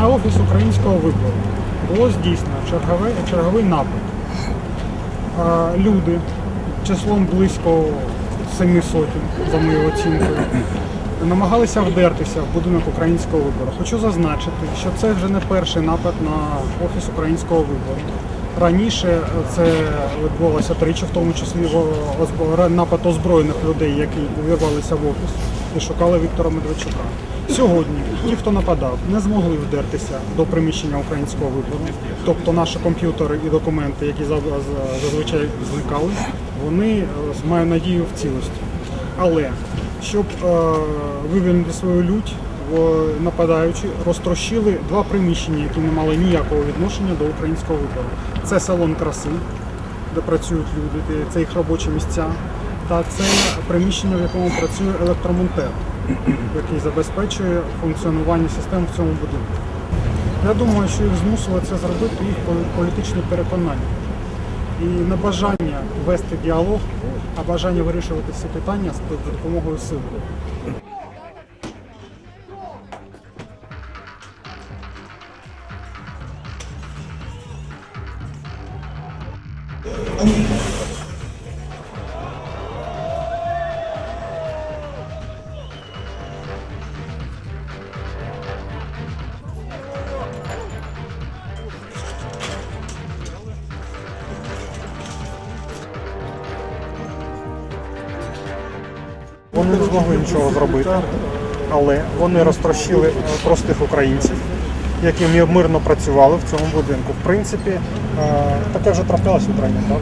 на офіс українського вибору було здійснено черговий, черговий напад. Люди числом близько семи сотень, за моєю оцінкою, намагалися вдертися в будинок українського вибору. Хочу зазначити, що це вже не перший напад на офіс українського вибору. Раніше це відбувалося тричі, в тому числі напад озброєних людей, які увірвалися в офіс і шукали Віктора Медведчука. Сьогодні ті, хто нападав, не змогли вдертися до приміщення українського вибору. Тобто наші комп'ютери і документи, які за- за- зазвичай зникали, вони е, маю надію в цілості. Але щоб е, вивільнити свою лють, в- нападаючи, розтрощили два приміщення, які не мали ніякого відношення до українського вибору. Це салон краси, де працюють люди, це їх робочі місця, та це приміщення, в якому працює електромонтер, який забезпечує функціонування систем в цьому будинку. Я думаю, що їх змусило це зробити їх полі- політичні переконання. І не бажання вести діалог, а бажання вирішувати всі питання з допомогою сили. Вони не змогли нічого зробити, але вони розтрощили простих українців, які мирно працювали в цьому будинку. В принципі, таке вже траплялося в Україні, так?